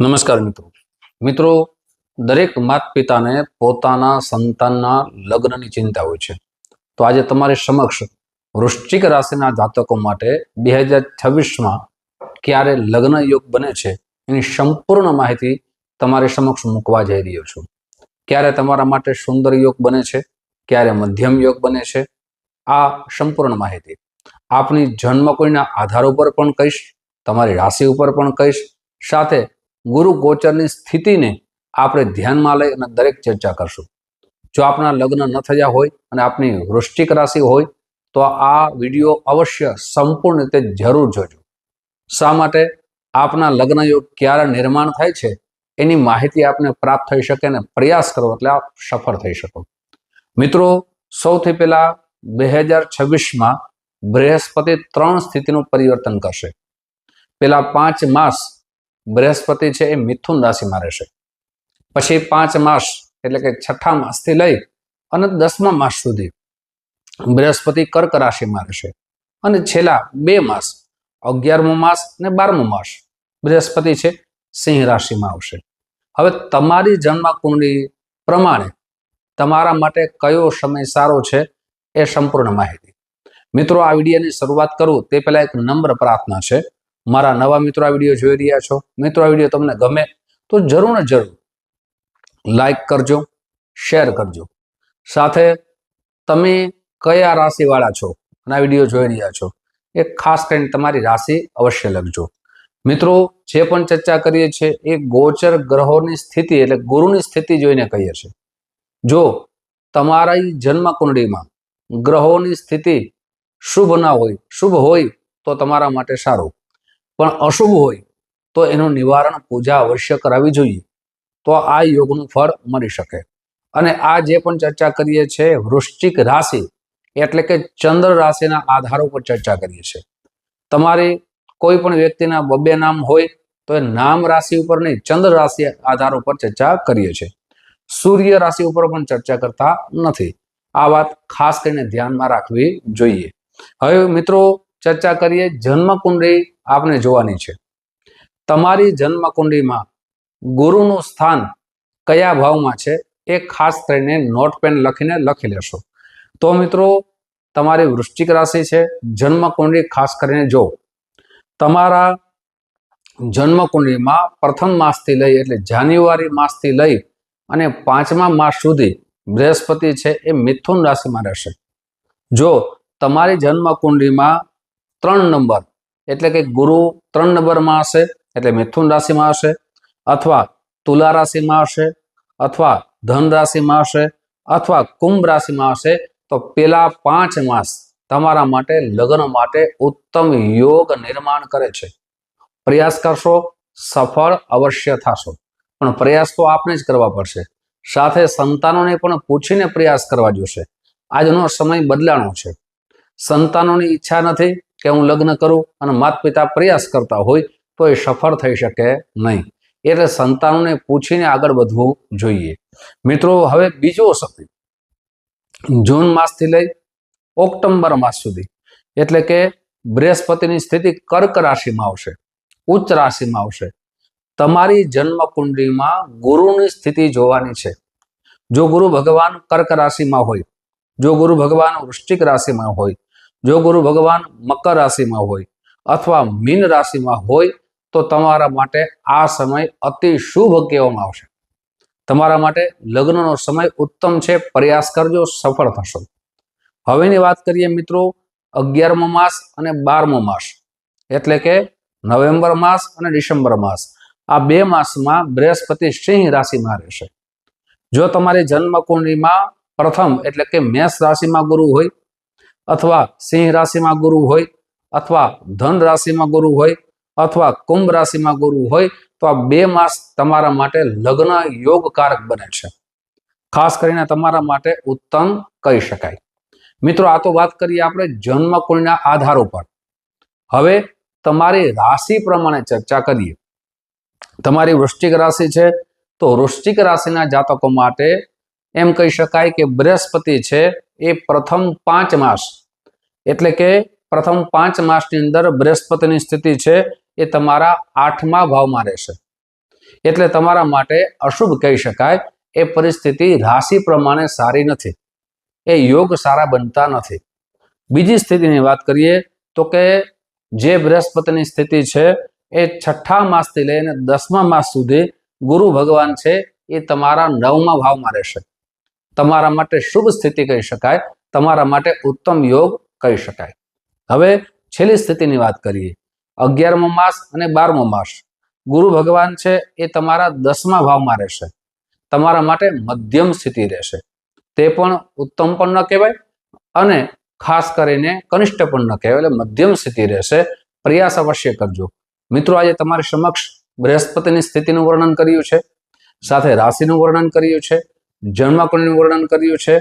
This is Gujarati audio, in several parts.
નમસ્કાર મિત્રો. મિત્રો, દરેક માતા પિતાને પોતાના સંતાનના લગ્નની ચિંતા હોય છે. તો આજે તમારી સમક્ષ વૃશ્ચિક રાશિના જાતકો માટે બે હજાર છવ્વીસમાં ક્યારે લગ્ન યોગ બને છે એની સંપૂર્ણ માહિતી તમારી સમક્ષ મૂકવા જઈ રહ્યો છું. ક્યારે તમારા માટે સુંદર યોગ બને છે? ક્યારે મધ્યમ યોગ બને છે? આ સંપૂર્ણ માહિતી આપની જન્મ કોઈના આધાર ઉપર પણ કહીશ, તમારી રાશિ ઉપર પણ કહીશ, સાથે ગુરુ ગોચરની સ્થિતિને આપણે ધ્યાનમાં લઈ અને દરેક ચર્ચા કરશું. જો આપના લગ્ન ન થયા હોય અને આપની વૃષ્ટિક રાશિ હોય, તો આ વીડિયો અવશ્ય સંપૂર્ણ રીતે જરૂર જોજો. શા માટે? આપના લગ્ન યોગ ક્યારે નિર્માણ થાય છે, એની માહિતી આપને પ્રાપ્ત થઈ શકે અને પ્રયાસ કરો એટલે આપ સફળ થઈ શકો. મિત્રો, સૌથી પહેલા બે હજાર છવ્વીસમાં બૃહસ્પતિ ત્રણ સ્થિતિનું પરિવર્તન કરશે. પેલા પાંચ માસ બૃહસ્પતિ છે એ મિથુન રાશિમાં રહેશે. પછી પાંચ માસ એટલે કે છઠ્ઠા માસથી લઈ અને દસમા માસ સુધી બૃહસ્પતિ કર્ક રાશિમાં રહેશે. અને છેલ્લા બે માસ, અગિયારમો માસ અને બારમો માસ બૃહસ્પતિ છે સિંહ રાશિમાં આવશે. હવે તમારી જન્મ કુંડળી પ્રમાણે તમારા માટે કયો સમય સારો છે એ સંપૂર્ણ માહિતી. મિત્રો, આ વિડીયોની શરૂઆત કરું તે પહેલાં એક નમ્ર પ્રાર્થના છે. મારા નવા મિત્રો આ વીડિયો જોઈ રહ્યા છો, મિત્રો આ વીડિયો તમને ગમે તો જરૂર ને જરૂર લાઈક કરજો શેર કરજો. સાથે તમે કયા રાશિવાળા છો અને આ વીડિયો જોઈ રહ્યા છો એ ખાસ કરીને તમારી રાશિ અવશ્ય લખજો. મિત્રો, જે પણ ચર્ચા કરીએ છીએ એ ગોચર ગ્રહોની સ્થિતિ એટલે ગુરુની સ્થિતિ જોઈને કહીએ છીએ. જો તમારી જન્મ કુંડળીમાં ગ્રહોની સ્થિતિ શુભ ના હોય, શુભ હોય તો તમારા માટે સારું. પણ અશુભ હોય તો એનું નિવારણ પૂજા અવશ્ય કરાવવી જોઈએ. તો આ યોગનું ફળ મળી શકે. અને આ જે પણ ચર્ચા કરીએ છીએ વૃશ્ચિક રાશિ, એટલે કે ચંદ્ર રાશિના આધારો પર ચર્ચા કરીએ છીએ. તમારી કોઈ પણ વ્યક્તિના બબ્બે નામ હોય તો એ નામ રાશિ ઉપર નહીં, ચંદ્ર રાશિ આધાર ઉપર ચર્ચા કરીએ છીએ. સૂર્ય રાશિ ઉપર પણ ચર્ચા કરતા નથી. આ વાત ખાસ કરીને ધ્યાનમાં રાખવી જોઈએ. હવે મિત્રો ચર્ચા કરીએ. જન્મકુંડળી આપને જોવાની છે. તમારી જન્મકુંડળીમાં ગુરુનું સ્થાન કયા ભાવમાં છે? એ ખાસ કરીને નોટ પેન લખીને લખી લેશો. તો મિત્રો, તમારી વૃશ્ચિક રાશિ છે. જન્મકુંડળી ખાસ કરીને જો તમારા જન્મકુંડળીમાં પ્રથમ માસથી લઈ એટલે જાન્યુઆરી માસથી લઈ અને પાંચમા માસ સુધી બૃહસ્પતિ છે એ મિથુન રાશિમાં રહેશે. જો તમારી જન્મ કુંડળીમાં ત્રણ નંબર. એટલે કે ગુરુ ત્રણ નંબરમાં હશે, એટલે મિથુન રાશિમાં હશે, અથવા તુલા રાશિમાં હશે, અથવા ધન રાશિમાં હશે, અથવા કુંભ રાશિમાં હશે, તો પેલા પાંચ માસ તમારા માટે લગ્ન માટે ઉત્તમ યોગ નિર્માણ કરે છે. પ્રયાસ કરશો, સફળ અવશ્ય થશો. પણ પ્રયાસ તો આપણે જ કરવા પડશે. સાથે સંતાનોને પણ પૂછીને પ્રયાસ કરવા જોશે. આજનો સમય બદલાણો છે. સંતાનોની ઈચ્છા નથી કે હું લગ્ન કરું અને માતા પિતા પ્રયાસ કરતા હોય તો એ સફળ થઈ શકે નહીં. એટલે સંતાનોને પૂછીને આગળ વધવું જોઈએ. મિત્રો, હવે બીજો સમય જૂન માસથી લઈ ઓક્ટોબર માસ સુધી, એટલે કે બૃહસ્પતિની સ્થિતિ કર્ક રાશિમાં આવશે, ઉચ્ચ રાશિમાં આવશે. તમારી જન્મ કુંડળીમાં ગુરુની સ્થિતિ જોવાની છે. જો ગુરુ ભગવાન કર્ક રાશિમાં હોય, જો ગુરુ ભગવાન વૃશ્ચિક રાશિમાં હોય જો ગુરુ ભગવાન મકર રાશિમાં હોય અથવા મીન રાશિમાં હોય, તો તમારા માટે આ સમય અતિ શુભ કહેવામાં આવશે. તમારા માટે લગ્નનો સમય ઉત્તમ છે, પ્રયાસ કરજો, સફળ થશો. હવેની વાત કરીએ મિત્રો અગિયારમો માસ અને બારમો માસ. એટલે કે નવેમ્બર માસ અને ડિસેમ્બર માસ. આ બે માસમાં બૃહસ્પતિ સિંહ રાશિમાં રહેશે. જો તમારી જન્મ કુંડળીમાં પ્રથમ એટલે કે મેષ રાશિમાં ગુરુ હોય અથવા સિંહ રાશિમાં ગુરુ હોય, અથવા ધન રાશિમાં ગુરુ હોય, અથવા કુંભ રાશિમાં ગુરુ હોય, તો આ બે માસ તમારા માટે લગ્ન યોગકારક બને છે. ખાસ કરીને તમારા માટે ઉત્તમ કહી શકાય. મિત્રો, આ તો વાત કરીએ આપણે જન્મ કુંડના આધાર ઉપર. હવે તમારી રાશિ પ્રમાણે ચર્ચા કરીએ. તમારી વૃશ્ચિક રાશિ છે, તો વૃશ્ચિક રાશિના જાતકો માટે એમ કહી શકાય કે બૃહસ્પતિ છે એ પ્રથમ પાંચ માસ એટલે કે પ્રથમ પાંચ માસની અંદર બૃહસ્પતિની સ્થિતિ છે એ તમારા આઠમા ભાવમાં રહેશે. એટલે તમારા માટે અશુભ કહી શકાય, એ પરિસ્થિતિ રાશિ પ્રમાણે સારી નથી. એ યોગ સારા બનતા નથી. બીજી સ્થિતિની વાત કરીએ તો કે જે બૃહસ્પતિની સ્થિતિ છે એ છઠ્ઠા માસથી લઈને દસમા માસ સુધી ગુરુ ભગવાન છે એ તમારા નવમા ભાવમાં રહેશે. તમારા માટે શુભ સ્થિતિ કહી શકાય, તમારા માટે ઉત્તમ યોગ કહી શકાય. હવે છેલ્લી સ્થિતિની વાત કરીએ. અગિયારમો માસ અને બારમો માસ. ગુરુ ભગવાન છે એ તમારા દસમા ભાવમાં રહેશે. તમારા માટે મધ્યમ સ્થિતિ રહેશે. તે પણ ઉત્તમ પણ ન કહેવાય અને ખાસ કરીને કનિષ્ઠ પણ ન કહેવાય. એટલે મધ્યમ સ્થિતિ રહેશે. પ્રયાસ અવશ્ય કરજો. મિત્રો, આજે તમારી સમક્ષ બૃહસ્પતિની સ્થિતિનું વર્ણન કર્યું છે. સાથે રાશિનું વર્ણન કર્યું છે. જન્મકુંડનું વર્ણન કર્યું છે.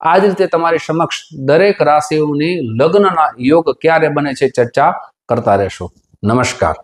આ જ રીતે તમારી સમક્ષ દરેક રાશિઓની લગ્નના યોગ ક્યારે બને છે ચર્ચા કરતા રહેશો. નમસ્કાર.